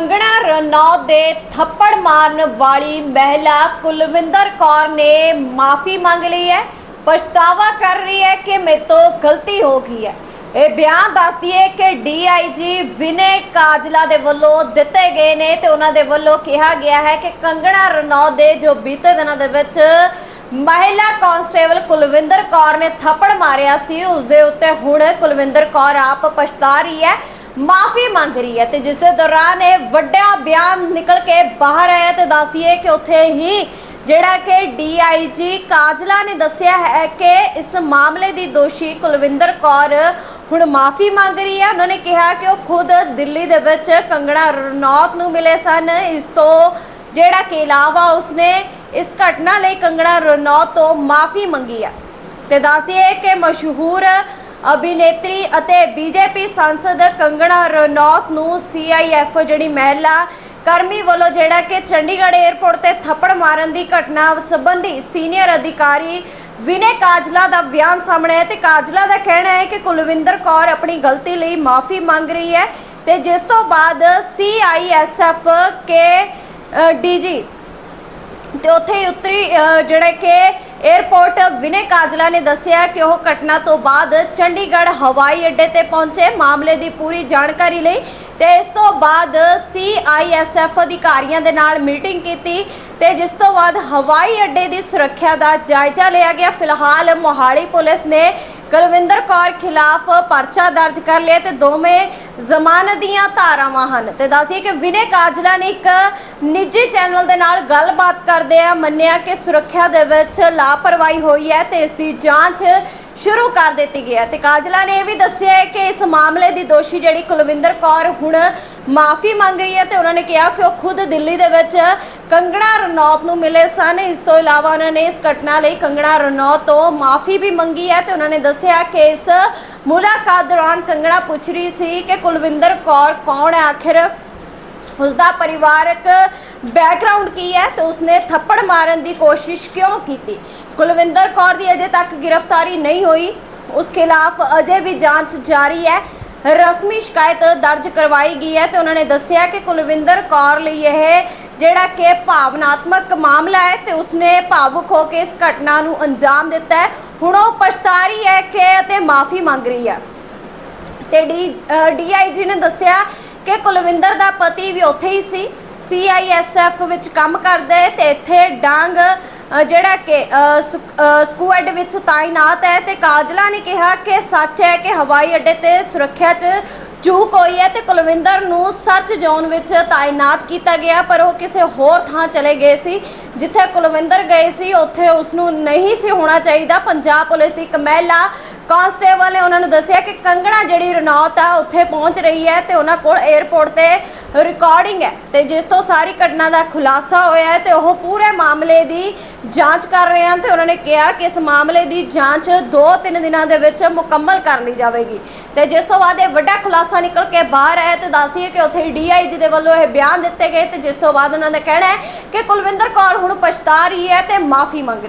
ਕੰਗਣਾ ਰਣੌਤ ਦੇ ਥੱਪੜ ਮਾਰਨ ਵਾਲੀ ਮਹਿਲਾ ਕੁਲਵਿੰਦਰ ਕੌਰ ਨੇ ਮਾਫੀ ਮੰਗ ਲਈ ਹੈ, ਪਛਤਾਵਾ ਕਰ ਰਹੀ ਹੈ ਕਿ ਮੇਰੇ ਤੋਂ ਗਲਤੀ ਹੋ ਗਈ ਹੈ। ਇਹ ਬਿਆਨ ਦੱਸਦੀ ਹੈ ਕਿ ਡੀਆਈਜੀ ਵਿਨੇ ਕਾਜਲਾ ਦੇ ਵੱਲੋਂ ਦਿੱਤੇ ਗਏ ਨੇ ਤੇ ਉਹਨਾਂ ਦੇ ਵੱਲੋਂ ਕਿਹਾ ਗਿਆ ਹੈ ਕਿ ਕੰਗਣਾ ਰਣੌਤ ਦੇ ਜੋ ਬੀਤੇ ਦਿਨਾਂ ਦੇ ਵਿੱਚ ਮਹਿਲਾ ਕਾਂਸਟੇਬਲ ਕੁਲਵਿੰਦਰ ਕੌਰ ਨੇ ਥੱਪੜ ਮਾਰਿਆ ਸੀ ਉਸ ਦੇ ਉੱਤੇ ਹੁਣ ਕੁਲਵਿੰਦਰ ਕੌਰ ਆਪ ਪਛਤਾ ਰਹੀ ਹੈ। ਮਾਫੀ ਮੰਗ ਰਹੀ ਹੈ ਤੇ ਜਿਸ ਦੇ ਦੌਰਾਨ ਇਹ ਵੱਡਾ ਬਿਆਨ ਨਿਕਲ ਕੇ ਬਾਹਰ ਆਇਆ ਤੇ ਦੱਸਦੀ ਹੈ ਕਿ ਉੱਥੇ ਹੀ ਜਿਹੜਾ ਕਿ ਡੀਆਈਜੀ ਕਾਜਲਾ ਨੇ ਦੱਸਿਆ ਹੈ ਕਿ ਇਸ ਮਾਮਲੇ ਦੀ ਦੋਸ਼ੀ ਕੁਲਵਿੰਦਰ ਕੌਰ ਹੁਣ ਮਾਫੀ ਮੰਗ ਰਹੀ ਹੈ। ਉਹਨਾਂ ਨੇ ਕਿਹਾ ਕਿ ਉਹ ਖੁਦ ਦਿੱਲੀ ਦੇ ਵਿੱਚ ਕੰਗਣਾ ਰਣੌਤ ਨੂੰ ਮਿਲੇ ਸਨ। ਇਸ ਤੋਂ ਜਿਹੜਾ ਕਿ ਇਲਾਵਾ ਉਸਨੇ ਇਸ ਘਟਨਾ ਲਈ ਕੰਗਣਾ ਰਣੌਤ ਤੋਂ ਮਾਫੀ ਮੰਗੀ ਹੈ। ਤੇ ਦੱਸਦੀਏ ਕਿ ਮਸ਼ਹੂਰ ਅਭਿਨੇਤਰੀ ਅਤੇ ਬੀਜੇਪੀ ਸੰਸਦ ਕੰਗਣਾ ਰਣੌਤ ਨੂੰ ਸੀਆਈਐਫ ਜਿਹੜੀ ਮਹਿਲਾ ਕਰਮੀ ਵੱਲੋਂ ਜਿਹੜਾ ਕਿ ਚੰਡੀਗੜ੍ਹ 에ਅਰਪੋਰਟ ਤੇ ਥੱਪੜ ਮਾਰਨ ਦੀ ਘਟਨਾ ਸੰਬੰਧੀ ਸੀਨੀਅਰ ਅਧਿਕਾਰੀ ਵਿਨੇ ਕਾਜਲਾ ਦਾ ਬਿਆਨ ਸਾਹਮਣੇ ਹੈ ਤੇ ਕਾਜਲਾ ਦਾ ਕਹਿਣਾ ਹੈ ਕਿ ਕੁਲਵਿੰਦਰ ਕੌਰ ਆਪਣੀ ਗਲਤੀ ਲਈ ਮਾਫੀ ਮੰਗ ਰਹੀ ਹੈ ਤੇ ਜਿਸ ਤੋਂ ਬਾਅਦ ਸੀਆਈਐਸਐਫ ਕੇ ਡੀਜੀ ਤੇ ਉੱਥੇ ਹੀ ਉੱਤਰੀ ਜਿਹੜਾ ਕਿ 에ਅਰਪੋਰਟ ਵਿਨੇ ਕਾਜਲਾ ਨੇ ਦੱਸਿਆ ਕਿ ਉਹ ਘਟਨਾ ਤੋਂ ਬਾਅਦ ਚੰਡੀਗੜ੍ਹ ਹਵਾਈ ਅੱਡੇ ਤੇ ਪਹੁੰਚੇ। ਮਾਮਲੇ ਦੀ ਪੂਰੀ ਜਾਣਕਾਰੀ ਲਈ ਤੇ ਇਸ ਤੋਂ ਬਾਅਦ ਸੀਆਈਐਸਐਫ ਅਧਿਕਾਰੀਆਂ ਦੇ ਨਾਲ ਮੀਟਿੰਗ ਕੀਤੀ ਤੇ ਜਿਸ ਤੋਂ ਬਾਅਦ ਹਵਾਈ ਅੱਡੇ ਦੀ ਸੁਰੱਖਿਆ ਦਾ ਜਾਇਜ਼ਾ ਲਿਆ ਗਿਆ। ਫਿਲਹਾਲ ਮੋਹਾਲੀ ਪੁਲਿਸ ਨੇ ਕੁਲਵਿੰਦਰ ਕੌਰ ਖਿਲਾਫ ਪਰਚਾ ਦਰਜ ਕਰ ਲਿਆ ਤੇ ਦੋਵੇਂ ਜ਼ਮਾਨਤ ਦੀਆਂ ਧਾਰਾਵਾਂ ਹਨ। ਤੇ ਦੱਸਦੀ ਕਿ ਵਿਨੇ ਕਾਜਲਾ ਨੇ ਇੱਕ ਨਿੱਜੀ ਚੈਨਲ ਦੇ ਨਾਲ ਗੱਲਬਾਤ ਕਰਦੇ ਆ, ਮੰਨਿਆ ਕਿ ਸੁਰੱਖਿਆ ਦੇ ਵਿੱਚ ਲਾਪਰਵਾਹੀ ਹੋਈ ਹੈ ਤੇ ਇਸ ਦੀ ਜਾਂਚ ਸ਼ੁਰੂ ਕਰ ਦਿੱਤੀ ਗਈ ਹੈ ਤੇ ਕਾਜਲਾ ਨੇ ਇਹ ਵੀ ਦੱਸਿਆ ਹੈ ਕਿ ਇਸ ਮਾਮਲੇ ਦੀ ਦੋਸ਼ੀ ਜਿਹੜੀ ਕੁਲਵਿੰਦਰ ਕੌਰ ਹੁਣ ਮਾਫੀ ਮੰਗ ਰਹੀ ਹੈ ਤੇ ਉਹਨਾਂ ਨੇ ਕਿਹਾ ਕਿ ਉਹ ਖੁਦ ਦਿੱਲੀ ਦੇ ਵਿੱਚ ਕੰਗਣਾ ਰਣੌਤ ਨੂੰ ਮਿਲੇ ਸਨ। ਇਸ ਤੋਂ ਇਲਾਵਾ ਉਹਨਾਂ ਨੇ ਇਸ ਘਟਨਾ ਲਈ ਕੰਗਣਾ ਰਣੌਤ ਤੋਂ ਮਾਫੀ ਵੀ ਮੰਗੀ ਹੈ ਤੇ ਉਹਨਾਂ ਨੇ ਦੱਸਿਆ ਕਿ ਇਸ ਮੁਲਾਕਾਤ ਦੌਰਾਨ ਕੰਗਣਾ ਪੁੱਛ ਰਹੀ ਸੀ ਕਿ ਕੁਲਵਿੰਦਰ ਕੌਰ ਕੌਣ ਹੈ? ਆਖਿਰ ਉਸਦਾ ਪਰਿਵਾਰਕ ਬੈਕਗ੍ਰਾਉਂਡ ਕੀ ਹੈ ਤੇ ਉਸਨੇ ਥੱਪੜ ਮਾਰਨ ਦੀ ਕੋਸ਼ਿਸ਼ ਕਿਉਂ ਕੀਤੀ? ਕੁਲਵਿੰਦਰ ਕੌਰ ਦੀ ਅਜੇ ਤੱਕ ਗ੍ਰਿਫਤਾਰੀ ਨਹੀਂ ਹੋਈ। ਉਸ ਖਿਲਾਫ ਅਜੇ ਵੀ ਜਾਂਚ ਜਾਰੀ ਹੈ। ਰਸਮੀ ਸ਼ਿਕਾਇਤ ਦਰਜ ਕਰਵਾਈ ਗਈ ਹੈ ਤੇ ਉਹਨਾਂ ਨੇ ਦੱਸਿਆ ਕਿ ਕੁਲਵਿੰਦਰ ਕੌਰ ਲਈ ਇਹ ਜਿਹੜਾ ਕਿ ਭਾਵਨਾਤਮਕ ਮਾਮਲਾ ਹੈ ਤੇ ਉਸਨੇ ਭਾਵੁਕ ਹੋ ਕੇ ਇਸ ਘਟਨਾ ਨੂੰ ਅੰਜਾਮ ਦਿੱਤਾ ਹੈ। ਹੁਣ ਉਹ ਪਛਤਾ ਰਹੀ ਹੈ ਕਿ ਅਤੇ ਮਾਫੀ ਮੰਗ ਰਹੀ ਹੈ। ਤੇ ਡੀ ਡੀਆਈਜੀ ਨੇ ਦੱਸਿਆ ਕਿ ਕੁਲਵਿੰਦਰ ਦਾ ਪਤੀ ਵੀ ਉੱਥੇ ਹੀ ਸੀ ਸੀਆਈਐਸਐਫ ਵਿੱਚ ਕੰਮ ਕਰਦਾ ਹੈ ਤੇ ਇੱਥੇ ਡਾਂਗ ਜਿਹੜਾ ਕਿ ਅ, ਸੁਕ- ਸਕੁਐਡ ਵਿੱਚ ਤਾਇਨਾਤ ਹੈ ਤੇ ਕਾਜਲਾ ਨੇ ਕਿਹਾ ਕਿ ਸੱਚ ਹੈ ਕਿ ਹਵਾਈ ਅੱਡੇ ਤੇ ਸੁਰੱਖਿਆ 'ਚ ਚੂਕ ਹੋਈ ਹੈ ਤੇ ਕੁਲਵਿੰਦਰ ਨੂੰ ਸਰਚ ਜ਼ੋਨ ਵਿੱਚ ਤਾਇਨਾਤ ਕੀਤਾ ਗਿਆ ਪਰ ਉਹ ਕਿਸੇ ਹੋਰ ਥਾਂ ਚਲੇ ਗਏ ਸੀ ਜਿੱਥੇ ਕੁਲਵਿੰਦਰ ਗਏ ਸੀ ਉੱਥੇ ਉਸ ਨੂੰ ਨਹੀਂ ਸੀ ਹੋਣਾ ਚਾਹੀਦਾ। ਪੰਜਾਬ ਪੁਲਿਸ ਦੀ ਇੱਕ ਮਹਿਲਾ ਕਾਂਸਟੇਬਲ ਨੇ ਉਹਨਾਂ ਨੂੰ ਦੱਸਿਆ ਕਿ ਕੰਗਣਾ ਜਿਹੜੀ ਰਣੌਤ ਆ, ਉੱਥੇ ਪਹੁੰਚ ਰਹੀ ਹੈ ਤੇ ਉਹਨਾਂ ਕੋਲ 에ਅਰਪੋਰਟ ਤੇ ਰਿਕਾਰਡਿੰਗ ਹੈ। ਤੇ ਜਿਸ ਤੋਂ ਸਾਰੀ ਘਟਨਾ ਦਾ ਖੁਲਾਸਾ ਹੋਇਆ ਹੈ ਤੇ ਉਹ ਪੂਰੇ ਮਾਮਲੇ ਦੀ ਜਾਂਚ ਕਰ ਰਹੇ ਹਨ ਤੇ ਉਹਨਾਂ ਨੇ ਕਿਹਾ ਕਿ ਇਸ ਮਾਮਲੇ ਦੀ ਜਾਂਚ 2-3 ਦਿਨਾਂ ਦੇ ਵਿੱਚ ਮੁਕੰਮਲ ਕਰ ਲਈ ਜਾਵੇਗੀ। ਤੇ ਜਿਸ ਤੋਂ ਬਾਅਦ ਇਹ ਵੱਡਾ ਖੁਲਾਸਾ ਨਿਕਲ ਕੇ ਬਾਹਰ ਆਇਆ ਤੇ ਦੱਸਦੀ ਹੈ ਕਿ ਉੱਥੇ ਡੀਆਈਜੀ ਦੇ ਵੱਲੋਂ ਇਹ ਬਿਆਨ ਦਿੱਤੇ ਗਏ ਤੇ ਜਿਸ ਤੋਂ ਬਾਅਦ ਉਹਨਾਂ ਦਾ ਕਹਿਣਾ ਹੈ ਕਿ ਕੁਲਵਿੰਦਰ ਕੌਰ ਹੁਣ ਪਛਤਾ ਰਹੀ ਹੈ ਤੇ ਮਾਫੀ ਮੰਗ ਰਹੀ ਹੈ।